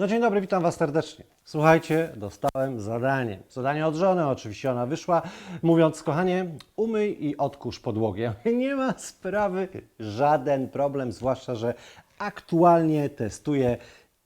No dzień dobry, witam Was serdecznie. Słuchajcie, dostałem zadanie. Zadanie od żony, oczywiście ona wyszła, mówiąc, kochanie, umyj i odkurz podłogę. Nie ma sprawy, żaden problem, zwłaszcza, że aktualnie testuję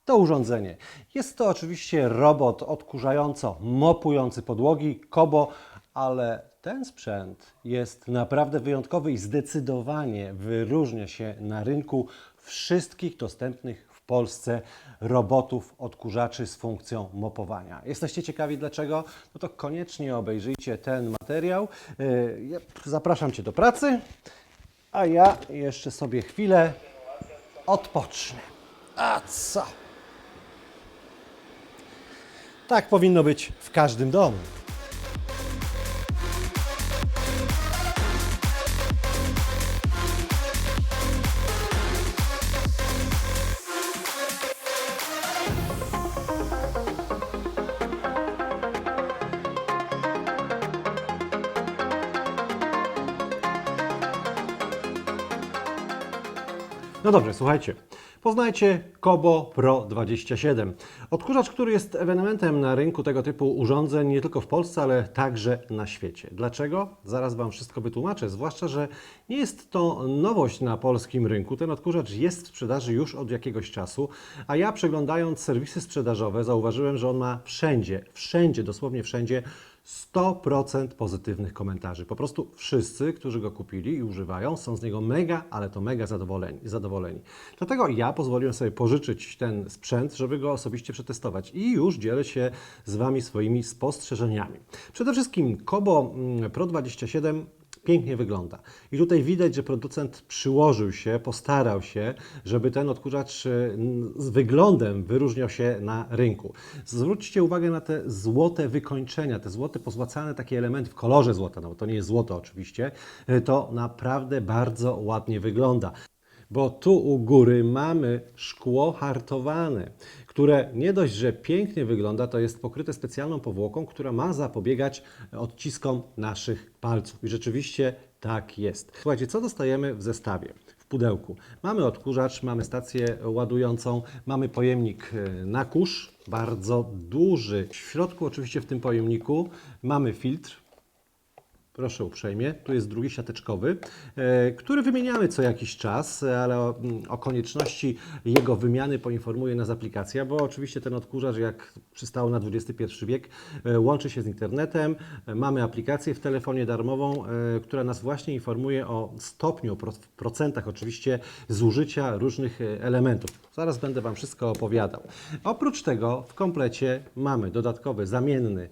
to urządzenie. Jest to oczywiście robot odkurzająco-mopujący podłogi, Kobo, ale ten sprzęt jest naprawdę wyjątkowy i zdecydowanie wyróżnia się na rynku wszystkich dostępnych Polsce robotów odkurzaczy z funkcją mopowania. Jesteście ciekawi dlaczego? No to koniecznie obejrzyjcie ten materiał. Ja Zapraszam Cię do pracy, a ja jeszcze sobie chwilę odpocznę. A co? Tak powinno być w każdym domu. No dobrze, słuchajcie. Poznajcie Kobo Pro 27. Odkurzacz, który jest ewenementem na rynku tego typu urządzeń nie tylko w Polsce, ale także na świecie. Dlaczego? Zaraz Wam wszystko wytłumaczę, zwłaszcza, że nie jest to nowość na polskim rynku. Ten odkurzacz jest w sprzedaży już od jakiegoś czasu, a ja przeglądając serwisy sprzedażowe zauważyłem, że on ma wszędzie, wszędzie, dosłownie wszędzie 100% pozytywnych komentarzy. Po prostu wszyscy, którzy go kupili i używają, są z niego mega, ale to mega zadowoleni. zadowoleni. Dlatego ja pozwoliłem sobie pożyczyć ten sprzęt, żeby go osobiście przetestować i już dzielę się z Wami swoimi spostrzeżeniami. Przede wszystkim Kobo mm, Pro 27 pięknie wygląda. I tutaj widać, że producent przyłożył się, postarał się, żeby ten odkurzacz n- z wyglądem wyróżniał się na rynku. Zwróćcie uwagę na te złote wykończenia, te złote pozłacane takie elementy w kolorze złota, no bo to nie jest złoto oczywiście, e, to naprawdę bardzo ładnie wygląda. Bo tu u góry mamy szkło hartowane, które nie dość, że pięknie wygląda, to jest pokryte specjalną powłoką, która ma zapobiegać odciskom naszych palców. I rzeczywiście tak jest. Słuchajcie, co dostajemy w zestawie? W pudełku. Mamy odkurzacz, mamy stację ładującą, mamy pojemnik e, na kurz, bardzo duży. W środku oczywiście w tym pojemniku mamy filtr, Proszę uprzejmie, tu jest drugi siateczkowy, e, który wymieniamy co jakiś czas, e, ale o, mm, o konieczności jego wymiany poinformuje nas aplikacja, bo oczywiście ten odkurzacz, jak przystało na XXI wiek, e, łączy się z internetem. Mamy aplikację w telefonie darmową, która nas właśnie informuje o stopniu, procentach oczywiście, zużycia różnych elementów. Zaraz będę Wam wszystko opowiadał. Oprócz tego w komplecie mamy dodatkowy, zamienny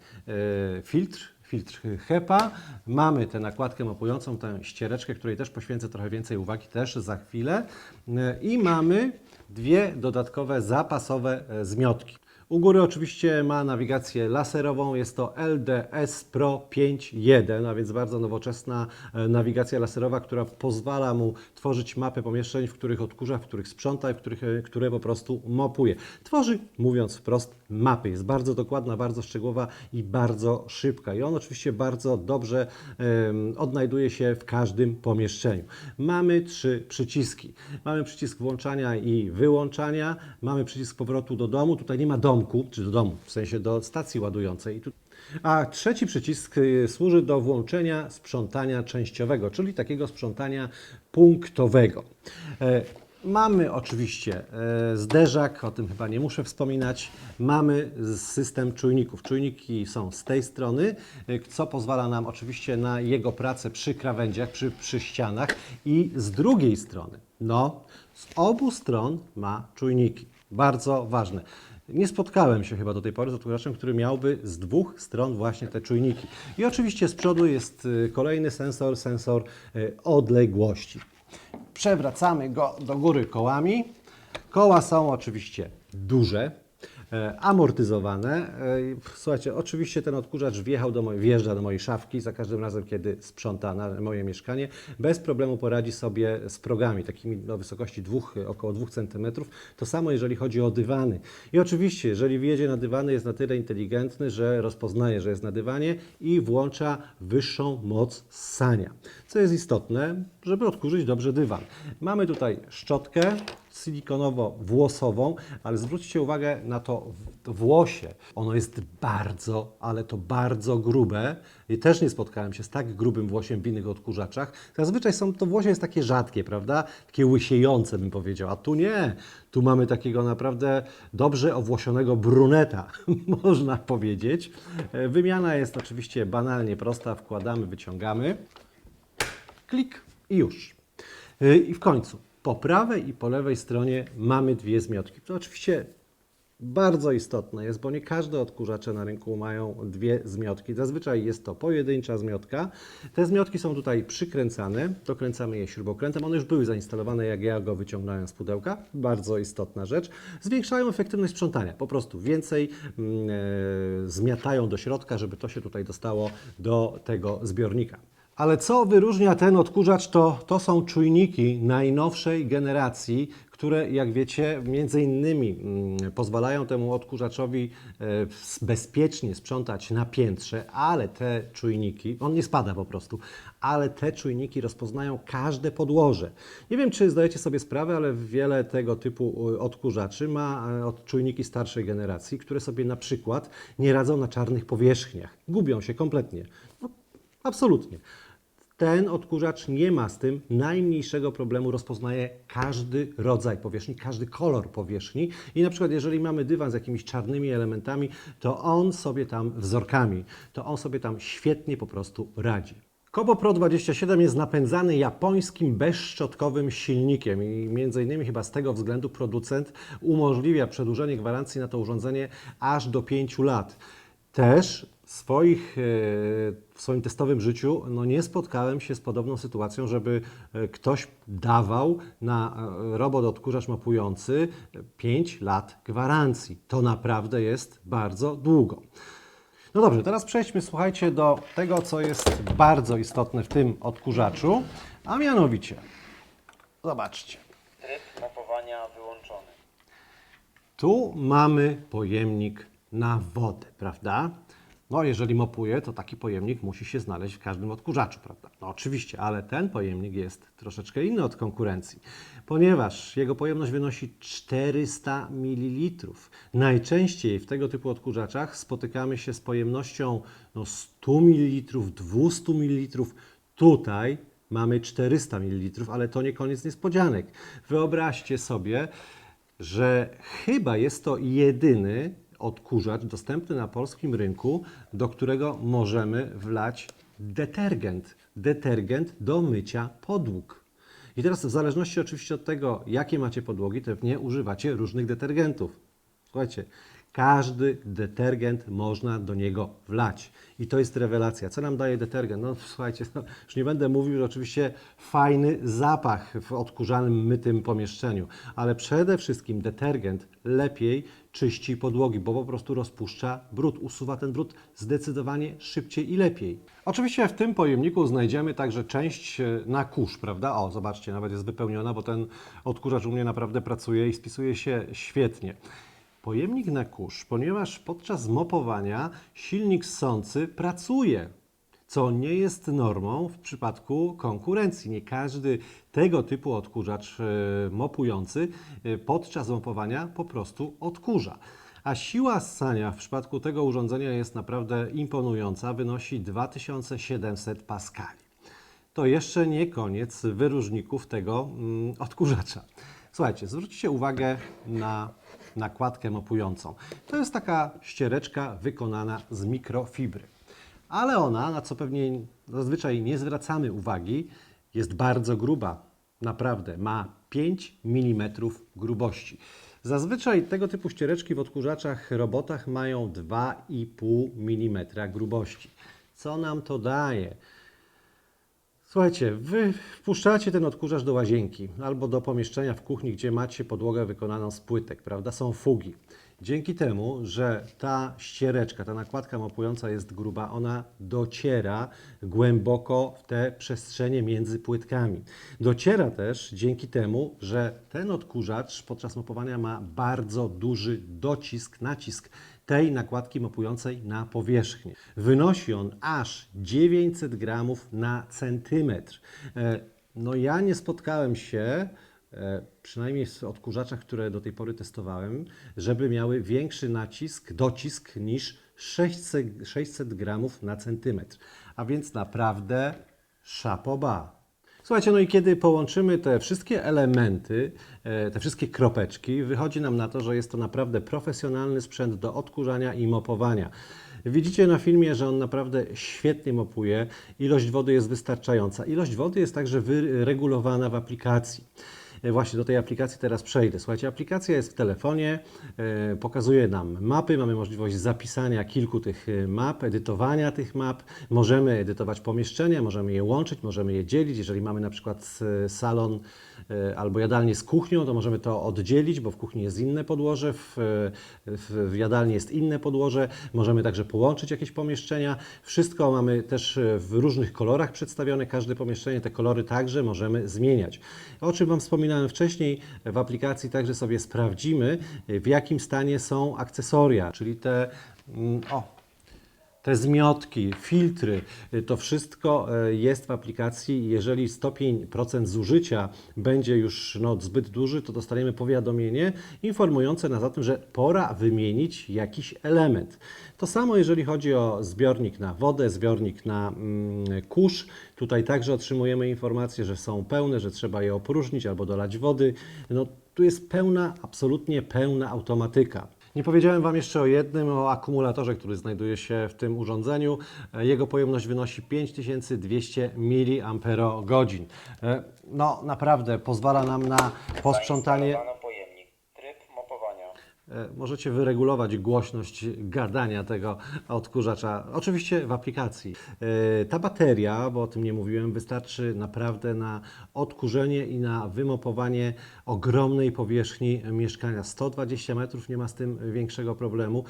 filtr, filtr HEPA. Mamy tę nakładkę mapującą, tę ściereczkę, której też poświęcę trochę więcej uwagi też za chwilę. E, I mamy dwie dodatkowe zapasowe e, zmiotki. U góry oczywiście ma nawigację laserową, jest to LDS Pro 5.1, a więc bardzo nowoczesna e, nawigacja laserowa, która pozwala mu tworzyć mapy pomieszczeń, w których odkurza, w których sprząta i w których, które po prostu mopuje. Tworzy, mówiąc wprost, mapy. Jest bardzo dokładna, bardzo szczegółowa i bardzo szybka. I on oczywiście bardzo dobrze odnajduje się w każdym pomieszczeniu. Mamy trzy przyciski. Mamy przycisk włączania i wyłączania, mamy przycisk powrotu do domu. Tutaj nie ma domku, czy do domu, w sensie do stacji ładującej. A trzeci przycisk y, służy do włączenia sprzątania częściowego, czyli takiego sprzątania punktowego. E, Mamy oczywiście e, zderzak, o tym chyba nie muszę wspominać. Mamy system czujników. Czujniki są z tej strony, e, co pozwala nam oczywiście na jego pracę przy krawędziach, przy, przy ścianach i z drugiej strony, no, z obu stron ma czujniki. Bardzo ważne. Nie spotkałem się chyba do tej pory z odkurzaczem, który miałby z dwóch stron właśnie te czujniki. I oczywiście z przodu jest y, kolejny sensor, sensor odległości. Przewracamy go do góry kołami. Koła są oczywiście duże, e, amortyzowane. E, Słuchajcie, oczywiście ten odkurzacz wjechał do mojej, wjeżdża do mojej szafki za każdym razem, kiedy sprząta na moje mieszkanie. Bez problemu poradzi sobie z progami, takimi do wysokości dwóch, około 2 cm. To samo jeżeli chodzi o dywany. I oczywiście, jeżeli wjedzie na dywany, jest na tyle inteligentny, że rozpoznaje, że jest na dywanie i włącza wyższą moc ssania. Co jest istotne, żeby odkurzyć dobrze dywan. Mamy tutaj szczotkę silikonowo-włosową, ale zwróćcie uwagę na to włosie. Ono jest bardzo, ale to bardzo grube. I też nie spotkałem się z tak grubym włosiem w innych odkurzaczach. Zazwyczaj są to włosie jest takie rzadkie, prawda? Takie łysiejące bym powiedział, a tu nie. Tu mamy takiego naprawdę dobrze owłosionego bruneta, można powiedzieć. E, Wymiana jest oczywiście banalnie prosta. Wkładamy, wyciągamy. Klik i już. Yy, I w końcu, po prawej i po lewej stronie mamy dwie zmiotki. To oczywiście bardzo istotne jest, bo nie każde odkurzacze na rynku mają dwie zmiotki. Zazwyczaj jest to pojedyncza zmiotka. Te zmiotki są tutaj przykręcane, dokręcamy je śrubokrętem. One już były zainstalowane, jak ja go wyciągnąłem z pudełka. Bardzo istotna rzecz. Zwiększają efektywność sprzątania. Po prostu więcej e, zmiatają do środka, żeby to się tutaj dostało do tego zbiornika. Ale co wyróżnia ten odkurzacz, to, to są czujniki najnowszej generacji, które, jak wiecie, między innymi mm, pozwalają temu odkurzaczowi e, bezpiecznie sprzątać na piętrze, ale te czujniki, on nie spada po prostu, ale te czujniki rozpoznają każde podłoże. Nie wiem, czy zdajecie sobie sprawę, ale wiele tego typu odkurzaczy ma e, czujniki starszej generacji, które sobie na przykład nie radzą na czarnych powierzchniach. Gubią się kompletnie. No, Absolutnie. Ten odkurzacz nie ma z tym najmniejszego problemu, rozpoznaje każdy rodzaj powierzchni, każdy kolor powierzchni i na przykład jeżeli mamy dywan z jakimiś czarnymi elementami, to on sobie tam wzorkami, to on sobie tam świetnie po prostu radzi. Kobo Pro 27 jest napędzany japońskim bezszczotkowym silnikiem i między innymi chyba z tego względu producent umożliwia przedłużenie gwarancji na to urządzenie aż do 5 lat. Też swoich, e, w swoim testowym życiu no nie spotkałem się z podobną sytuacją, żeby e, ktoś dawał na e, robot odkurzacz mapujący 5 lat gwarancji. To naprawdę jest bardzo długo. No dobrze, teraz przejdźmy, słuchajcie, do tego, co jest bardzo istotne w tym odkurzaczu, a mianowicie, zobaczcie, Tryb mopowania wyłączony. tu mamy pojemnik na wodę, prawda? No, jeżeli mopuje, to taki pojemnik musi się znaleźć w każdym odkurzaczu, prawda? No oczywiście, ale ten pojemnik jest troszeczkę inny od konkurencji, ponieważ jego pojemność wynosi 400 ml. Najczęściej w tego typu odkurzaczach spotykamy się z pojemnością no, 100 ml, 200 ml. Tutaj mamy 400 ml, ale to nie koniec niespodzianek. Wyobraźcie sobie, że chyba jest to jedyny odkurzacz dostępny na polskim rynku, do którego możemy wlać detergent. Detergent do mycia podłóg. I teraz w zależności oczywiście od tego, jakie macie podłogi, pewnie używacie różnych detergentów. Słuchajcie, każdy detergent można do niego wlać. I to jest rewelacja. Co nam daje detergent? No słuchajcie, no, już nie będę mówił, że oczywiście fajny zapach w odkurzanym, mytym pomieszczeniu, ale przede wszystkim detergent lepiej czyści podłogi, bo po prostu rozpuszcza brud, usuwa ten brud zdecydowanie szybciej i lepiej. Oczywiście w tym pojemniku znajdziemy także część e, na kurz, prawda? O, zobaczcie, nawet jest wypełniona, bo ten odkurzacz u mnie naprawdę pracuje i spisuje się świetnie. Pojemnik na kurz, ponieważ podczas mopowania silnik ssący pracuje, co nie jest normą w przypadku konkurencji. Nie każdy tego typu odkurzacz e, mopujący e, podczas mopowania po prostu odkurza. A siła ssania w przypadku tego urządzenia jest naprawdę imponująca, wynosi 2700 paskali. To jeszcze nie koniec wyróżników tego mm, odkurzacza. Słuchajcie, zwróćcie uwagę na nakładkę mopującą. To jest taka ściereczka wykonana z mikrofibry. Ale ona, na co pewnie zazwyczaj nie zwracamy uwagi, jest bardzo gruba. Naprawdę, ma 5 mm grubości. Zazwyczaj tego typu ściereczki w odkurzaczach robotach mają 2,5 mm grubości. Co nam to daje? Słuchajcie, wy wpuszczacie ten odkurzacz do łazienki albo do pomieszczenia w kuchni, gdzie macie podłogę wykonaną z płytek, prawda? Są fugi. Dzięki temu, że ta ściereczka, ta nakładka mopująca jest gruba, ona dociera głęboko w te przestrzenie między płytkami. Dociera też dzięki temu, że ten odkurzacz podczas mopowania ma bardzo duży docisk, nacisk tej nakładki mopującej na powierzchnię. Wynosi on aż 900 gramów na centymetr. E, No ja nie spotkałem się, e, przynajmniej w odkurzaczach, które do tej pory testowałem, żeby miały większy nacisk, docisk niż 600, 600 gramów na centymetr. A więc naprawdę szapoba. Słuchajcie, no i kiedy połączymy te wszystkie elementy, e, te wszystkie kropeczki, wychodzi nam na to, że jest to naprawdę profesjonalny sprzęt do odkurzania i mopowania. Widzicie na filmie, że on naprawdę świetnie mopuje, ilość wody jest wystarczająca. Ilość wody jest także wyregulowana w aplikacji. E, Właśnie do tej aplikacji teraz przejdę. Słuchajcie, aplikacja jest w telefonie, e, pokazuje nam mapy, mamy możliwość zapisania kilku tych e, map, edytowania tych map. Możemy edytować pomieszczenia, możemy je łączyć, możemy je dzielić. Jeżeli mamy na przykład salon albo jadalnię z kuchnią, to możemy to oddzielić, bo w kuchni jest inne podłoże, w, w, jadalni jest inne podłoże. Możemy także połączyć jakieś pomieszczenia. Wszystko mamy też w różnych kolorach przedstawione, każde pomieszczenie, te kolory także możemy zmieniać. O czym Wam wspominałem wcześniej, w aplikacji także sobie sprawdzimy, w jakim stanie są akcesoria, czyli te, mm, o, te zmiotki, filtry, y, to wszystko e, jest w aplikacji. Jeżeli stopień procent zużycia będzie już no, zbyt duży, to dostaniemy powiadomienie informujące nas o tym, że pora wymienić jakiś element. To samo jeżeli chodzi o zbiornik na wodę, zbiornik na mm, kurz. Tutaj także otrzymujemy informację, że są pełne, że trzeba je opróżnić albo dolać wody. No, tu jest pełna, absolutnie pełna automatyka. Nie powiedziałem Wam jeszcze o jednym, o akumulatorze, który znajduje się w tym urządzeniu. E, Jego pojemność wynosi 5200 mAh. E, No naprawdę pozwala nam na posprzątanie. Zainstalowano pojemnik. Tryb mopowania. E, Możecie wyregulować głośność gadania tego odkurzacza, oczywiście w aplikacji. E, Ta bateria, bo o tym nie mówiłem, wystarczy naprawdę na odkurzenie i na wymopowanie ogromnej powierzchni mieszkania. 120 metrów, nie ma z tym większego problemu.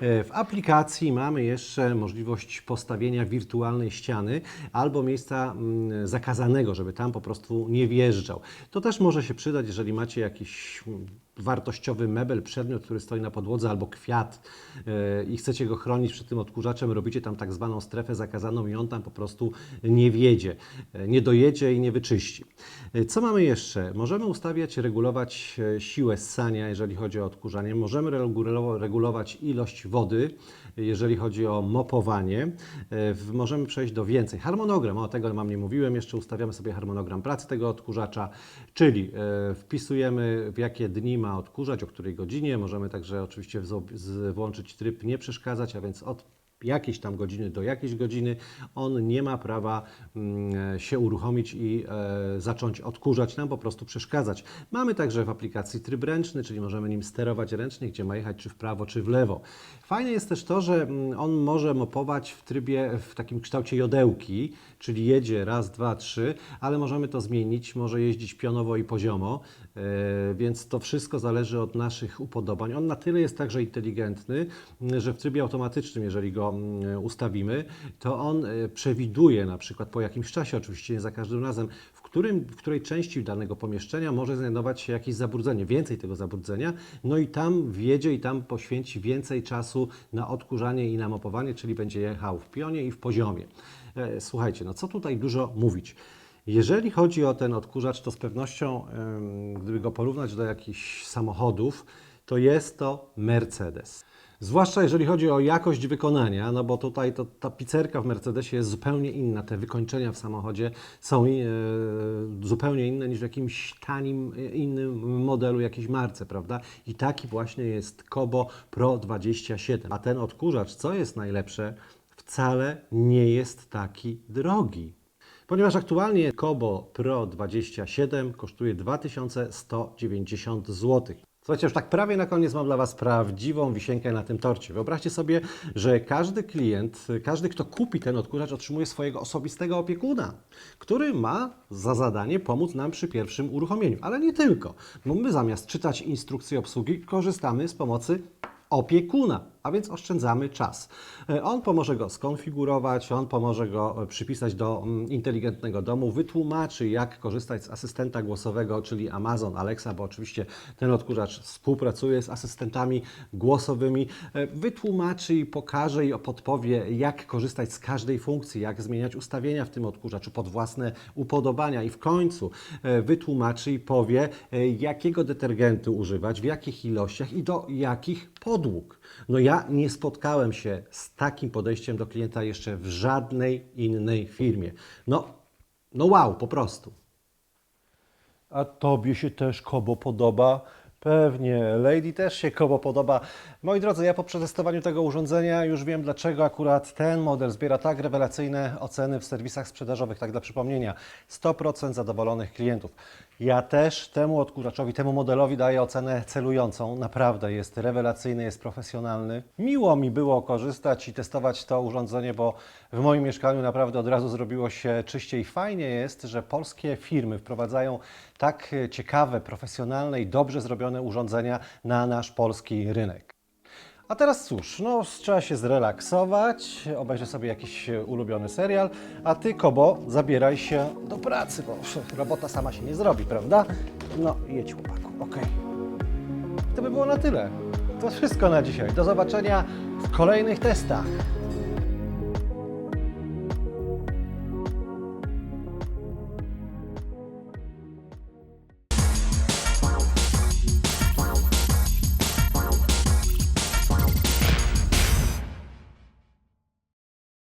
E, W aplikacji mamy jeszcze możliwość postawienia wirtualnej ściany albo miejsca mm, zakazanego, żeby tam po prostu nie wjeżdżał. To też może się przydać, jeżeli macie jakiś mm, wartościowy mebel, przedmiot, który stoi na podłodze albo kwiat e, i chcecie go chronić przed tym odkurzaczem, robicie tam tak zwaną strefę zakazaną i on tam po prostu nie wjedzie, e, nie dojedzie i nie wyczyści. E, Co mamy jeszcze? Możemy ustawiać, regulować siłę ssania, jeżeli chodzi o odkurzanie. Możemy regulować ilość wody, jeżeli chodzi o mopowanie. E, Możemy przejść do więcej. Harmonogram, o tego Wam nie mówiłem, jeszcze ustawiamy sobie harmonogram pracy tego odkurzacza, czyli e, wpisujemy w jakie dni ma odkurzać, o której godzinie. Możemy także oczywiście włączyć tryb nie przeszkadzać, a więc od jakiejś tam godziny do jakiejś godziny on nie ma prawa mm, się uruchomić i e, zacząć odkurzać, nam po prostu przeszkadzać. Mamy także w aplikacji tryb ręczny, czyli możemy nim sterować ręcznie, gdzie ma jechać czy w prawo, czy w lewo. Fajne jest też to, że mm, on może mopować w trybie, w takim kształcie jodełki, czyli jedzie raz, dwa, trzy, ale możemy to zmienić, może jeździć pionowo i poziomo, e, więc to wszystko zależy od naszych upodobań. On na tyle jest także inteligentny, że w trybie automatycznym, jeżeli go mm, ustawimy, to on e, przewiduje na przykład po jakimś czasie, oczywiście nie za każdym razem, w, którym, w której części danego pomieszczenia może znajdować się jakieś zabrudzenie, więcej tego zabrudzenia, no i tam wjedzie i tam poświęci więcej czasu na odkurzanie i na mopowanie, czyli będzie jechał w pionie i w poziomie. E, Słuchajcie, no co tutaj dużo mówić. Jeżeli chodzi o ten odkurzacz, to z pewnością, gdyby go porównać do jakichś samochodów, to jest to Mercedes. Zwłaszcza jeżeli chodzi o jakość wykonania, no bo tutaj to, ta pizzerka w Mercedesie jest zupełnie inna. Te wykończenia w samochodzie są e, zupełnie inne niż w jakimś tanim e, innym modelu, jakiejś marce, prawda? I taki właśnie jest Kobo Pro 27. A ten odkurzacz, co jest najlepsze, wcale nie jest taki drogi. Ponieważ aktualnie Kobo Pro 27 kosztuje 2190 zł. Słuchajcie, już tak prawie na koniec mam dla Was prawdziwą wisienkę na tym torcie. Wyobraźcie sobie, że każdy klient, każdy, kto kupi ten odkurzacz, otrzymuje swojego osobistego opiekuna, który ma za zadanie pomóc nam przy pierwszym uruchomieniu. Ale nie tylko, bo my zamiast czytać instrukcję obsługi, korzystamy z pomocy opiekuna. A więc oszczędzamy czas. E, On pomoże go skonfigurować, on pomoże go e, przypisać do mm, inteligentnego domu, wytłumaczy, jak korzystać z asystenta głosowego, czyli Amazon Alexa, bo oczywiście ten odkurzacz współpracuje z asystentami głosowymi, E, wytłumaczy i pokaże i podpowie, jak korzystać z każdej funkcji, jak zmieniać ustawienia w tym odkurzaczu pod własne upodobania i w końcu wytłumaczy i powie, jakiego detergentu używać, w jakich ilościach i do jakich podłóg. No ja nie spotkałem się z takim podejściem do klienta jeszcze w żadnej innej firmie. No, no wow, po prostu. A tobie się też Kobo podoba? Pewnie, Lady też się Kobo podoba. Moi drodzy, ja po przetestowaniu tego urządzenia już wiem, dlaczego akurat ten model zbiera tak rewelacyjne oceny w serwisach sprzedażowych. Tak dla przypomnienia, 100% zadowolonych klientów. Ja też temu odkurzaczowi, temu modelowi daję ocenę celującą. Naprawdę jest rewelacyjny, jest profesjonalny. Miło mi było korzystać i testować to urządzenie, bo w moim mieszkaniu naprawdę od razu zrobiło się czyściej. Fajnie jest, że polskie firmy wprowadzają tak ciekawe, profesjonalne i dobrze zrobione urządzenia na nasz polski rynek. A teraz cóż, no trzeba się zrelaksować, obejrzę sobie jakiś e, ulubiony serial, a ty, Kobo, zabieraj się do pracy, bo robota sama się nie zrobi, prawda? No, jedź chłopaku, okej. To by było na tyle. To wszystko na dzisiaj. Do zobaczenia w kolejnych testach.